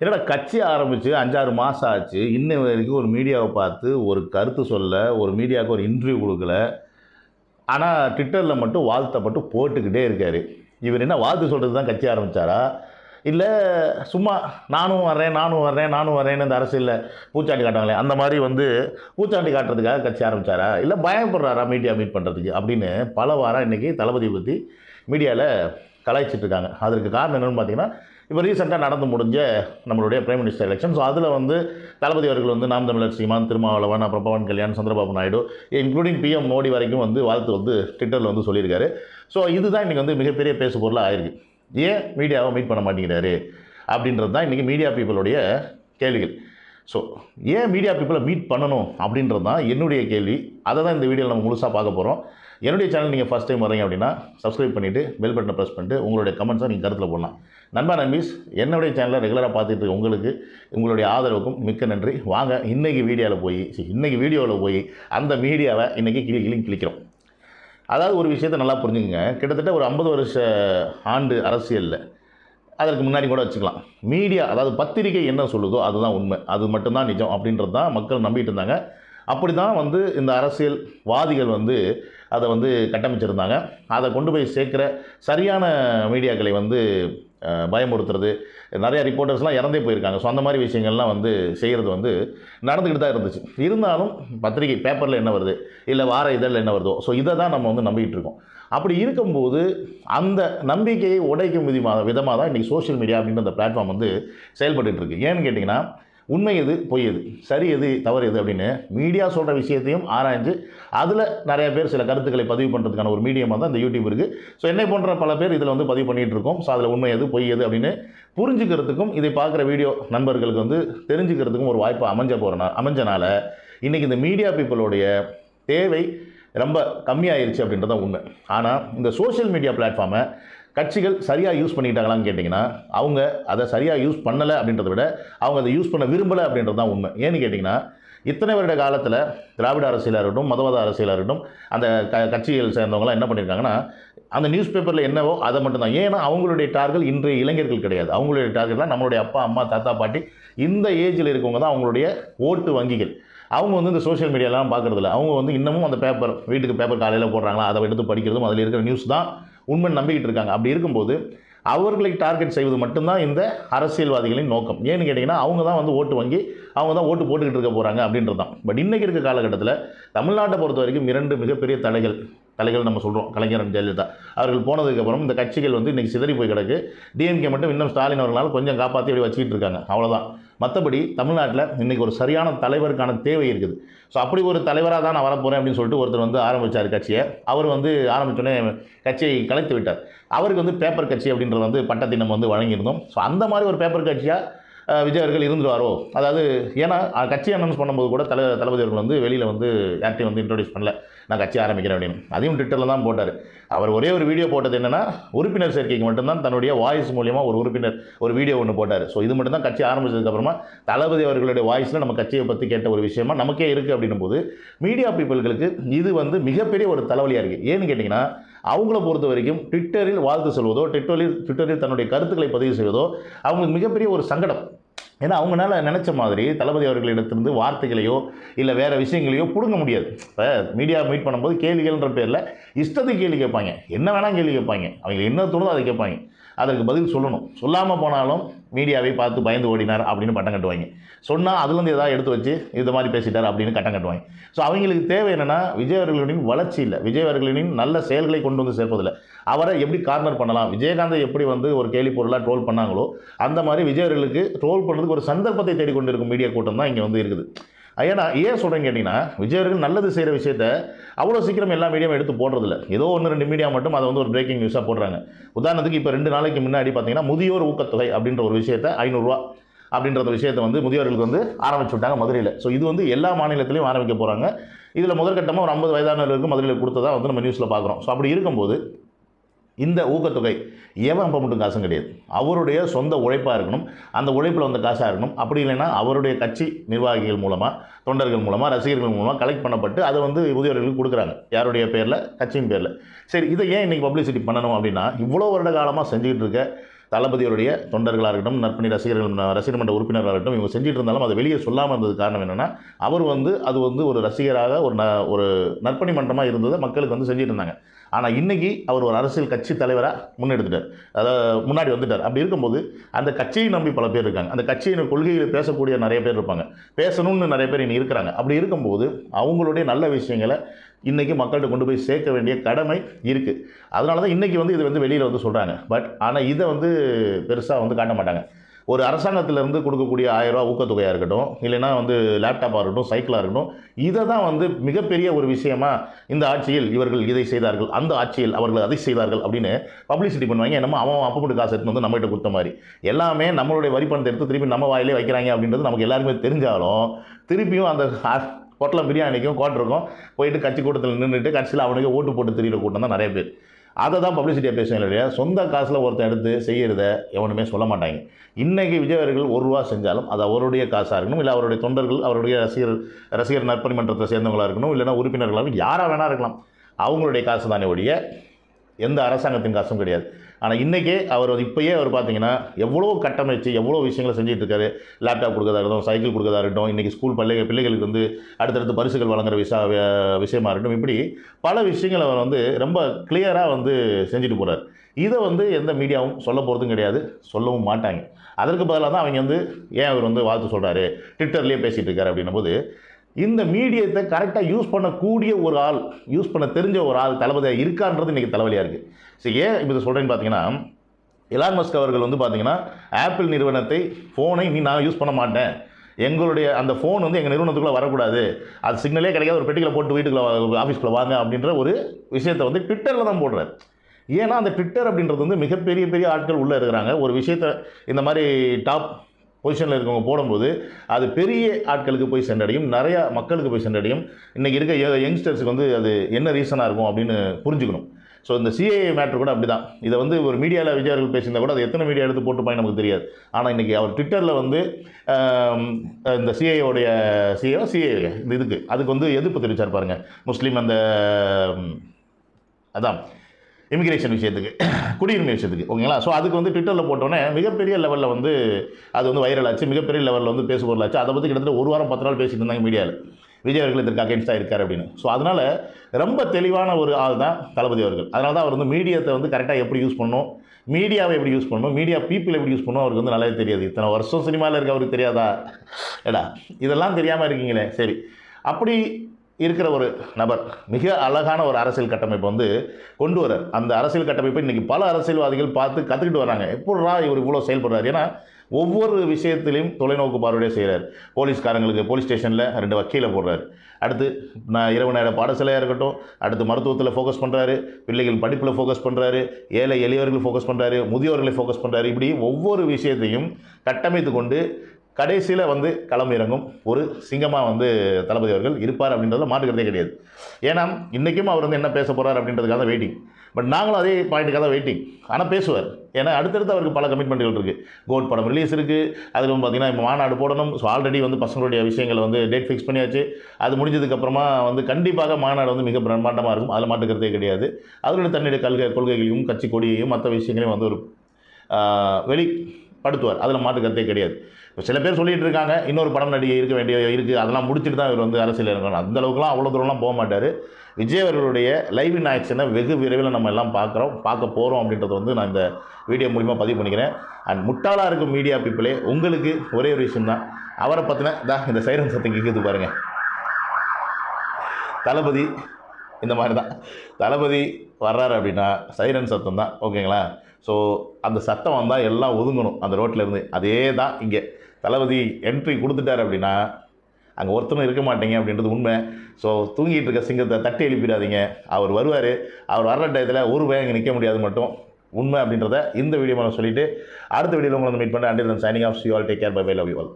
என்னடா கட்சி ஆரம்பித்து அஞ்சாறு மாதம் ஆச்சு இன்ன வரைக்கும் ஒரு மீடியாவை பார்த்து ஒரு கருத்து சொல்ல ஒரு மீடியாவுக்கு ஒரு இன்டர்வியூ கொடுக்கல. ஆனால் ட்விட்டரில் மட்டும் வாழ்த்தை மட்டும் போட்டுக்கிட்டே இருக்கார். இவர் என்ன வாழ்த்து சொல்கிறது தான் கட்சி ஆரம்பித்தாரா இல்லை சும்மா நானும் வர்றேன் நானும் வர்றேன் நானும் வர்றேன்னு இந்த அரசியலில் பூச்சாண்டி காட்டுவாங்களே அந்த மாதிரி வந்து பூச்சாண்டி காட்டுறதுக்காக கட்சி ஆரம்பித்தாரா இல்லை பயப்படுறாரா மீடியா மீட் பண்ணுறதுக்கு அப்படின்னு பல வாரம் இன்றைக்கி தளபதி பற்றி மீடியாவில் கலாய்ச்சிட்ருக்காங்க அதற்கு காரணம் என்னென்னு பார்த்தீங்கன்னா இப்போ ரீசெண்டாக நடந்து முடிஞ்ச நம்மளுடைய பிரைம் மினிஸ்டர் எலெக்ஷன் ஸோ அதில் வந்து தளபதி அவர்கள் வந்து நாம் தமிழர் சீமான் திருமாவளவன் அப்புறம் பவன் கல்யாண் சந்திரபாபு நாயுடு இன்க்ளூடிங் பிஎம் மோடி வரைக்கும் வந்து வாழ்த்து வந்து ட்விட்டரில் வந்து சொல்லியிருக்காரு. ஸோ இதுதான் இன்றைக்கி வந்து மிகப்பெரிய பேசு பொருளாக ஆயிருக்கு. ஏன் மீடியாவை மீட் பண்ண மாட்டேங்கிறாரு? அப்படின்றது தான் இன்றைக்கி மீடியா பீப்புளுடைய கேள்விகள். ஸோ ஏன் மீடியா பீப்புளை மீட் பண்ணணும் அப்படின்றது தான் என்னுடைய கேள்வி. அதை தான் இந்த வீடியோவில் நம்ம முழுசாக பார்க்க போகிறோம் என்னுடைய சேனல் நீங்கள் ஃபஸ்ட் டைம் வரீங்க அப்படின்னா சப்ஸ்கிரைப் பண்ணிவிட்டு பெல் பட்டனை ப்ரெஸ் பண்ணிட்டு உங்களுடைய கமெண்ட்ஸை நீங்கள் கருத்தில் போடலாம். நண்பா நம்பிஸ் என்னுடைய சேனலை ரெகுலராக பார்த்துட்டு உங்களுக்கு உங்களுடைய ஆதரவுக்கும் மிக்க நன்றி. வாங்க இன்றைக்கி வீடியோவில் போய் இன்றைக்கி வீடியோவில் போய் அந்த மீடியாவை இன்றைக்கி கிளி கிளி கிளிக்கிறோம் அதாவது ஒரு விஷயத்தை நல்லா புரிஞ்சுக்கங்க. கிட்டத்தட்ட ஒரு ஐம்பது வருஷ ஆண்டு அரசியலில். அதற்கு முன்னாடி கூட வச்சுக்கலாம். மீடியா அதாவது பத்திரிகை என்ன சொல்லுதோ அதுதான் உண்மை. அது மட்டும்தான் நிஜம் அப்படின்றது தான் மக்கள் நம்பிட்டு இருந்தாங்க. அப்படி தான் வந்து இந்த அரசியல்வாதிகள் வந்து அதை வந்து கட்டமைச்சிருந்தாங்க. அதை கொண்டு போய் சேர்க்குற சரியான மீடியாக்களை வந்து பயமுறுத்துறது. நிறைய ரிப்போர்ட்டர்ஸ்லாம் இறந்தே போயிருக்காங்க. ஸோ அந்த மாதிரி விஷயங்கள்லாம் வந்து செய்கிறது வந்து நடந்துக்கிட்டு தான் இருந்துச்சு. இருந்தாலும் பத்திரிகை பேப்பரில் என்ன வருது? இல்லை வார இதழில் என்ன வருதோ? ஸோ இதை தான் நம்ம வந்து நம்பிக்கிட்டு இருக்கோம். அப்படி இருக்கும்போது அந்த நம்பிக்கையை உடைக்கும் விதமாக விதமாக தான் இன்றைக்கி சோஷியல் மீடியா அப்படின்ற அந்த பிளாட்ஃபார்ம் வந்து செயல்பட்டுருக்கு ஏன்னு கேட்டிங்கன்னா உண்மை எது பொய் எது சரி எது தவறு எது அப்படின்னு மீடியா சொல்கிற விஷயத்தையும் ஆராய்ஞ்சு அதில் நிறைய பேர் சில கருத்துக்களை பதிவு பண்ணுறதுக்கான ஒரு மீடியமாக தான் இந்த யூடியூப் இருக்குது ஸோ என்னை போன்ற பல பேர் இதில் வந்து பதிவு பண்ணிகிட்டு இருக்கோம். ஸோ அதில் உண்மை எது பொய் எது அப்படின்னு புரிஞ்சுக்கிறதுக்கும் இதை பார்க்குற வீடியோ நண்பர்களுக்கு வந்து தெரிஞ்சுக்கிறதுக்கும் ஒரு வாய்ப்பு அமைஞ்ச போகிறனா அமைஞ்சனால இன்றைக்கி இந்த மீடியா பீப்புளுடைய தேவை ரொம்ப கம்மியாயிருச்சு அப்படின்றதான் உண்மை. ஆனால் இந்த சோஷியல் மீடியா பிளாட்ஃபார்மை கட்சிகள் சரியாக யூஸ் பண்ணிட்டாங்களான்னு கேட்டிங்கன்னா அவங்க அதை சரியாக யூஸ் பண்ணலை அப்படின்றத விட அவங்க அதை யூஸ் பண்ண விரும்பலை அப்படின்றது தான் உண்மை. ஏன்னு கேட்டிங்கன்னா இத்தனை வருட காலத்தில் திராவிட அரசியலாக இருக்கட்டும் மதவாத அரசியலாக இருக்கட்டும் அந்த க கட்சிகள் சேர்ந்தவங்களாம் என்ன பண்ணியிருக்காங்கன்னா அந்த நியூஸ் பேப்பரில் என்னவோ அதை மட்டும்தான் ஏன்னா அவங்களுடைய டார்கெட் இன்றைய இளைஞர்கள் கிடையாது. அவங்களுடைய டார்கெட்லாம் நம்மளுடைய அப்பா அம்மா தாத்தா பாட்டி இந்த ஏஜில் இருக்கவங்க தான் அவங்களுடைய ஓட்டு வங்கிகள். அவங்க வந்து இந்த சோஷியல் மீடியாலாம் பார்க்குறதில்ல. அவங்க வந்து இன்னமும் அந்த பேப்பர் வீட்டுக்கு பேப்பர் காலையில் போடுறாங்களா அதை எடுத்து படிக்கிறதும் அதில் இருக்கிற நியூஸ் தான் உண்மை நம்பிக்கிட்டு இருக்காங்க. அப்படி இருக்கும்போது அவர்களை டார்கெட் செய்வது மட்டும்தான் இந்த அரசியல்வாதிகளின் நோக்கம். ஏன்னு கேட்டிங்கன்னா அவங்க தான் வந்து ஓட்டு வாங்கி அவங்க தான் ஓட்டு போட்டுக்கிட்டு இருக்க போகிறாங்க அப்படின்றது தான். பட் இன்றைக்கி இருக்க காலகட்டத்தில் தமிழ்நாட்டை பொறுத்த வரைக்கும் இரண்டு மிகப்பெரிய தலைகள் தலைகள் நம்ம சொல்கிறோம் கலைஞர் ஜெயலலிதா. அவர்கள் போனதுக்கப்புறம் இந்த கட்சிகள் வந்து இன்றைக்கி சிதறி போய் கிடக்கு. டிஎம்கே மட்டும் இன்னும் ஸ்டாலின் அவர்களால் கொஞ்சம் காப்பாற்றி அப்படி வச்சுக்கிட்டு இருக்காங்க. அவ்வளோதான் மற்றபடி தமிழ்நாட்டில் இன்றைக்கி ஒரு சரியான தலைவருக்கான தேவை இருக்குது. ஸோ அப்படி ஒரு தலைவராக தான் நான் வரப்போகிறேன் அப்படின்னு சொல்லிட்டு ஒருத்தர் வந்து ஆரம்பித்தார் கட்சியை. அவர் வந்து ஆரம்பித்தோடனே கட்சியை கலைத்து விட்டார். அவருக்கு வந்து பேப்பர் கட்சி அப்படின்றது வந்து பட்டத்தை நம்ம வந்து வழங்கியிருந்தோம். ஸோ அந்த மாதிரி ஒரு பேப்பர் கட்சியாக விஜய் அவர்கள் இருந்துருவாரோ? அதாவது ஏன்னா கட்சி அனௌன்ஸ் பண்ணும்போது கூட தலை தளபதி அவர்கள் வந்து வெளியில் வந்து யார்ட்டையும் வந்து இன்ட்ரோடியூஸ் பண்ணல. நான் கட்சி ஆரம்பிக்கிறேன் அப்படின்னு. அதையும் ட்விட்டரில் தான் போட்டார். அவர் ஒரே ஒரு வீடியோ போட்டது என்னென்னா உறுப்பினர் சேர்க்கைக்கு மட்டும்தான் தன்னுடைய வாய்ஸ் மூலியமாக ஒரு உறுப்பினர் ஒரு வீடியோ ஒன்று போட்டார். ஸோ இது மட்டும் தான் கட்சி ஆரம்பிச்சதுக்கப்புறமா தளபதி அவர்களுடைய வாய்ஸில் நம்ம கட்சியை பற்றி கேட்ட ஒரு விஷயமா நமக்கே இருக்குது அப்படின்னும் போது மீடியா பீப்புள்களுக்கு இது வந்து மிகப்பெரிய ஒரு தலைவலியாக இருக்குது ஏன்னு கேட்டிங்கன்னா அவங்கள பொறுத்த வரைக்கும் ட்விட்டரில் வாழ்த்து சொல்வதோ ட்விட்டரில் ட்விட்டரில் தன்னுடைய கருத்துக்களை பதிவு செய்வதோ அவங்களுக்கு மிகப்பெரிய ஒரு சங்கடம். ஏன்னா அவங்களால நினச்ச மாதிரி தளபதி அவர்களிடத்திலிருந்து வார்த்தைகளையோ இல்லை வேறு விஷயங்களையோ பிடுங்க முடியாது. இப்போ மீடியா மீட் பண்ணும்போது கேள்விகள்ன்ற பேரில் இஷ்டத்துக்கு கேள்வி கேட்பாங்க. என்ன வேணால் கேள்வி கேட்பாங்க. அவங்க என்ன தோணுதோ அதை கேட்பாங்க. அதற்கு பதில் சொல்லணும். சொல்லாமல் போனாலும் மீடியாவை பார்த்து பயந்து ஓடினார் அப்படின்னு பட்டம் கட்டுவாங்க. சொன்னால் அதுலேருந்து ஏதாவது எடுத்து வச்சு இது மாதிரி பேசிட்டார் அப்படின்னு கட்டம் கட்டுவாங்க. ஸோ அவங்களுக்கு தேவை என்னென்னா விஜய் அவர்களின் வளர்ச்சி இல்லை. விஜய் அவர்களின் நல்ல செயல்களை கொண்டு வந்து சேர்ப்பதில்லை. அவரை எப்படி கார்னர் பண்ணலாம்? விஜயகாந்தை எப்படி வந்து ஒரு கேலி பொருளாக ட்ரோல் பண்ணாங்களோ அந்த மாதிரி விஜய் அவர்களுக்கு ட்ரோல் பண்ணுறதுக்கு ஒரு சந்தர்ப்பத்தை தேடிக்கொண்டிருக்கும் மீடியா கூட்டம் தான் இங்கே வந்து இருக்குது. ஏன்னா ஏன் சொல்கிறேன்னு கேட்டிங்கன்னா விஜய் அவர்கள் நல்லது செய்கிற விஷயத்த அவ்வளோ சீக்கிரம் எல்லா மீடியாவும் எடுத்து போடுறதில்ல. ஏதோ ஒன்று ரெண்டு மீடியா மட்டும் அதை வந்து ஒரு பிரேக்கிங் நியூஸாக போடுறாங்க. உதாரணத்துக்கு இப்போ ரெண்டு நாளைக்கு முன்னாடி பார்த்தீங்கன்னா முதியோர் ஊக்கத்தொகை அப்படின்ற ஒரு விஷயத்தை ஐநூறுரூவா அப்படின்ற விஷயத்தை வந்து முதியோர்களுக்கு வந்து ஆரம்பிச்சு விட்டாங்க மதுரையில். ஸோ இது வந்து எல்லா மாநிலத்திலையும் ஆரம்பிக்க போகிறாங்க இதில் முதற்கட்டமாக ஒரு ஐம்பது வயதானவர்களுக்கு மதுரையில் கொடுத்ததா வந்து நம்ம நியூஸில் பார்க்குறோம் ஸோ அப்படி இருக்கும்போது இந்த ஊக்கத்தொகை எவன் அப்போ மட்டும் காசும் கிடையாது. அவருடைய சொந்த உழைப்பாக இருக்கணும். அந்த உழைப்பில் வந்த காசாக இருக்கணும். அப்படி இல்லைன்னா அவருடைய கட்சி நிர்வாகிகள் மூலமாக தொண்டர்கள் மூலமாக ரசிகர்கள் மூலமாக கலெக்ட் பண்ணப்பட்டு அதை வந்து உதவியர்களுக்கு கொடுக்குறாங்க. யாருடைய பேரில்? கட்சியின் பேரில். சரி இதை ஏன் இன்றைக்கி பப்ளிசிட்டி பண்ணணும் அப்படின்னா இவ்வளோ வருட காலமாக செஞ்சுக்கிட்டு இருக்க தளபதியுடைய தொண்டர்களாக இருக்கட்டும் நற்பணி ரசிகர்கள் ரசிகர் மன்ற உறுப்பினர்களாக இருக்கட்டும் இவங்க செஞ்சுட்டு இருந்தாலும் அதை வெளியே சொல்லாமல் இருந்தது காரணம் என்னென்னா அவர் வந்து அது வந்து ஒரு ரசிகராக ஒரு ந ஒரு நற்பணி மன்றமாக இருந்ததை மக்களுக்கு வந்து செஞ்சுட்டு இருந்தாங்க ஆனால் இன்றைக்கி அவர் ஒரு அரசியல் கட்சி தலைவராக முன்னெடுத்துட்டார். அதாவது முன்னாடி வந்துட்டார். அப்படி இருக்கும்போது அந்த கட்சியை நம்பி பல பேர் இருக்காங்க. அந்த கட்சியின் கொள்கைகளை பேசக்கூடிய நிறைய பேர் இருப்பாங்க. பேசணும்னு நிறைய பேர் இனி இருக்கிறாங்க. அப்படி இருக்கும்போது அவங்களுடைய நல்ல விஷயங்களை இன்றைக்கி மக்கள்கிட்ட கொண்டு போய் சேர்க்க வேண்டிய கடமை இருக்குது அதனால தான் இன்றைக்கி வந்து இது வந்து வெளியில் வந்து சொல்கிறாங்க பட் ஆனால் இதை வந்து பெருசாக வந்து காட்ட மாட்டாங்க. ஒரு அரசாங்கத்திலேருந்து கொடுக்கக்கூடிய ஆயிரரூவா ஊக்கத்தொகையாக இருக்கட்டும் இல்லைன்னா வந்து லேப்டாப்பாக இருக்கட்டும் சைக்கிளாக இருக்கட்டும் இதை தான் வந்து மிகப்பெரிய ஒரு விஷயமா இந்த ஆட்சியில் இவர்கள் இதை செய்தார்கள் அந்த ஆட்சியில் அவர்கள் அதை செய்தார்கள் அப்படின்னு பப்ளிசிட்டி பண்ணுவாங்க. என்னமோ அவன் அப்பப்பட்டு காசு எடுத்து வந்து நம்மகிட்ட கொடுத்த மாதிரி. எல்லாமே நம்மளுடைய வரி பணத்தை எடுத்து திருப்பி நம்ம வாயிலே வைக்கிறாங்க அப்படின்றது நமக்கு எல்லாருமே தெரிஞ்சாலும் திருப்பியும் அந்த பொட்டலம் பிரியாணிக்கும் கோட்டிருக்கும். போயிட்டு கட்சி கூட்டத்தில் நின்றுட்டு கட்சியில் அவனுக்கு ஓட்டு போட்டு திரியிற கூட்டம் தான் நிறைய பேர். அதை தான் பப்ளிசிட்டியாக பேசுவேன் இல்லையா? சொந்த காசில் ஒருத்தன் எடுத்து செய்கிறத எவனுமே சொல்ல மாட்டாங்க. இன்றைக்கி விஜய் அவர்கள் ஒரு ரூபா செஞ்சாலும் அது அவருடைய காசாக இருக்கணும் இல்லை அவருடைய தொண்டர்கள் அவருடைய ரசிகர் ரசிகர் நற்பணி மன்றத்தை சேர்ந்தவங்களாக இருக்கணும் இல்லைன்னா உறுப்பினர்களாக இருக்கணும் யாராக வேணா இருக்கலாம். அவங்களுடைய காசு தானே ஒழிய எந்த அரசாங்கத்தின் காசும் கிடையாது. ஆனால் இன்றைக்கே அவர் வந்து இப்போயே அவர் பார்த்தீங்கன்னா எவ்வளோ கட்டமைச்சு எவ்வளோ விஷயங்களை செஞ்சிட்ருக்காரு. லேப்டாப் கொடுக்கறதா இருக்கட்டும் சைக்கிள் கொடுக்கறதா இருக்கட்டும் இன்றைக்கி ஸ்கூல் பள்ளி பிள்ளைகளுக்கு வந்து அடுத்தடுத்து பரிசுகள் வழங்குற விஷா விஷயமா இருக்கட்டும் இப்படி பல விஷயங்களை அவர் வந்து ரொம்ப கிளியராக வந்து செஞ்சுட்டு போகிறார் இதை வந்து எந்த மீடியாவும் சொல்ல போகிறதும் கிடையாது சொல்லவும் மாட்டாங்க. அதற்கு பதிலாக தான் அவங்க வந்து ஏன் அவர் வந்து வாழ்த்து சொல்கிறாரு ட்விட்டர்லேயே பேசிகிட்டு இருக்காரு அப்படின்னும் போது இந்த மீடியத்தை கரெக்டாக யூஸ் பண்ணக்கூடிய ஒரு ஆள் யூஸ் பண்ண தெரிஞ்ச ஒரு ஆள் தளபதியாக இருக்கான்றது இன்றைக்கி தலைவலியாக இருக்குது சரி ஏன் இப்போ இதை சொல்கிறேன்னு பார்த்தீங்கன்னா எலான் மஸ்க் அவர்கள் வந்து பார்த்தீங்கன்னா ஆப்பிள் நிறுவனத்தை ஃபோனை நீ நான் யூஸ் பண்ண மாட்டேன். எங்களுடைய அந்த ஃபோன் வந்து எங்கள் நிறுவனத்துக்குள்ளே வரக்கூடாது. அது சிக்னலே கிடைக்காது ஒரு பெட்டியில் போட்டு வீட்டுக்குள்ளே ஆஃபீஸ்க்குள்ளே வாங்க அப்படின்ற ஒரு விஷயத்தை வந்து ட்விட்டரில் தான் போடுறாரு. ஏன்னா அந்த ட்விட்டர் அப்படின்றது வந்து மிகப்பெரிய பெரிய ஆட்கள் உள்ளே இருக்கிறாங்க. ஒரு விஷயத்தை இந்த மாதிரி டாப் பொசிஷனில் இருக்கவங்க போடும்போது அது பெரிய ஆட்களுக்கு போய் சென்றடையும் நிறையா மக்களுக்கு போய் சென்றடையும். இன்றைக்கி இருக்க யங்ஸ்டர்ஸுக்கு வந்து அது என்ன ரீசனாக இருக்கும் அப்படின்னு புரிஞ்சுக்கணும். ஸோ இந்த சிஏஏ மேட்ரு கூட அப்படி தான் இதை வந்து ஒரு மீடியாவில் விஜய் அவர்கள் பேசியிருந்தா கூட அது எத்தனை மீடியா எடுத்து போட்டுப்பாங்க நமக்கு தெரியாது. ஆனால் இன்றைக்கி அவர் ட்விட்டரில் வந்து இந்த சிஏஓடைய சிஏ சிஏ இந்த இதுக்கு அதுக்கு வந்து எதிர்ப்பு தெரிவிச்சார் பாருங்கள் முஸ்லீம் அந்த அதான். இமிகிரேஷன் விஷயத்துக்கு குடியுரிமை விஷயத்துக்கு ஓகேங்களா? ஸோ அதுக்கு வந்து ட்விட்டரில் போட்டோன்னே மிகப்பெரிய லெவலில் வந்து அது வந்து வைரல் ஆச்சு. மிகப்பெரிய லெவலில் வந்து பேசுபொருள் அதை பற்றி கிட்டத்தட்ட ஒரு வாரம் பத்து நாள் பேசிட்டு இருந்தாங்க மீடியாவில் விஜய் அவர்கள் இதற்கு அகேன்ஸ்டாக இருக்கார் அப்படின்னு. ஸோ அதனால் ரொம்ப தெளிவான ஒரு ஆள் தான் தளபதி அவர்கள். அதனால தான் அவர் வந்து மீடியத்தை வந்து கரெக்டாக எப்படி யூஸ் பண்ணணும் மீடியாவை எப்படி யூஸ் பண்ணணும் மீடியா பீப்புள் எப்படி யூஸ் பண்ணணும் அவருக்கு வந்து நல்லாவே தெரியாது. இத்தனை வருஷம் சினிமாவில் இருக்க அவருக்கு தெரியாதா? ஏடா இதெல்லாம் தெரியாமல் இருக்கீங்களே. சரி. அப்படி இருக்கிற ஒரு நபர் மிக அழகான ஒரு அரசியல் கட்டமைப்பை வந்து கொண்டு வர அந்த அரசியல் கட்டமைப்பை இன்றைக்கி பல அரசியல்வாதிகள் பார்த்து கற்றுக்கிட்டு வராங்க. எப்படா இவர் இவ்வளோ செயல்படுறாரு? ஏன்னா ஒவ்வொரு விஷயத்திலையும் தொலைநோக்கு பார்வையாக செய்கிறார் போலீஸ்காரங்களுக்கு போலீஸ் ஸ்டேஷனில் ரெண்டு வக்கீலை போடுறாரு. அடுத்து நான் இரவு நேர பாடசாலையாக இருக்கட்டும் அடுத்து மருத்துவத்தில் ஃபோக்கஸ் பண்ணுறாரு பிள்ளைகள் படிப்பில் ஃபோக்கஸ் பண்ணுறாரு ஏழை எளியவர்கள் ஃபோக்கஸ் பண்ணுறாரு முதியோர்களை ஃபோக்கஸ் பண்ணுறாரு இப்படி ஒவ்வொரு விஷயத்தையும் கட்டமைத்து கொண்டு கடைசியில் வந்து களம் இறங்கும். ஒரு சிங்கமாக வந்து தளபதி அவர்கள் இருப்பார் அப்படின்றதுல மாற்றுக்கிறதே கிடையாது. ஏன்னா இன்றைக்கும் அவர் வந்து என்ன பேச போகிறார் அப்படின்றதுக்காக தான் வெயிட்டிங் பட் நாங்களும் அதே பாயிண்ட்டுக்காக தான் வெயிட்டிங் ஆனால் பேசுவார். ஏன்னா அடுத்தடுத்து அவருக்கு பல கமிட்மெண்ட்டுகள் இருக்குது கோட் படம் ரிலீஸ் இருக்குது அதில் வந்து பார்த்திங்கன்னா இப்போ மாநாடு போடணும். ஸோ ஆல்ரெடி வந்து பசங்களுடைய விஷயங்களை வந்து டேட் ஃபிக்ஸ் பண்ணியாச்சு. அது முடிஞ்சதுக்கப்புறமா வந்து கண்டிப்பாக மாநாடு வந்து மிக பிரம்மாண்டமாக இருக்கும். அதில் மாட்டுக்கிறதே கிடையாது. அதனுடைய தன்னுடைய கொள்கை கொள்கைகளையும் கட்சி கொடியையும் மற்ற விஷயங்களையும் வந்து ஒரு வெளி படுத்துவார். அதில் மாற்றுக்கிறதே கிடையாது. இப்போ சில பேர் சொல்லிகிட்டு இருக்காங்க இன்னொரு படம் நடிகை இருக்க வேண்டிய இருக்குது அதெல்லாம் முடிச்சுட்டு தான் இவர் வந்து அரசியல் இருக்கணும் அந்த அளவுக்குலாம் அவ்வளோ தூரம்லாம் போக மாட்டார். விஜய் அவர்களுடைய லைவ் இன் ஆக்ஷனை வெகு விரைவில் நம்ம எல்லாம் பார்க்குறோம் பார்க்க போகிறோம் அப்படின்றத வந்து நான் இந்த வீடியோ மூலிமா பதிவு பண்ணிக்கிறேன். அண்ட் முட்டாளாக இருக்கும் மீடியா பீப்புளே உங்களுக்கு ஒரே ஒரு விஷயம் தான். அவரை பற்றின தான் இந்த சைரன் சத்தம் கேட்குது பாருங்கள் தளபதி இந்த மாதிரி தான் தளபதி வர்றாரு அப்படின்னா சைரன் சத்தம் தான். ஓகேங்களா? ஸோ அந்த சத்தம் வந்தால் எல்லாம் ஒதுங்கணும். அந்த ரோட்டில் இருந்து. அதே தான் இங்கே. தளபதி என்ட்ரி கொடுத்துட்டாரு அப்படின்னா அங்கே ஒருத்தனும் இருக்க மாட்டீங்க அப்படின்றது உண்மை. ஸோ தூங்கிட்டு இருக்க சிங்கத்தை தட்டி எழுப்பிடாதீங்க. அவர் வருவார். அவர் வர்ற டயத்தில் ஒரு பயம் இங்கே நிற்க முடியாது மட்டும். உண்மை அப்படின்றத இந்த வீடியோ நான் சொல்லிவிட்டு அடுத்த வீடியோவில் உங்களை மீட் பண்ண until signing off you all take care bye bye love you all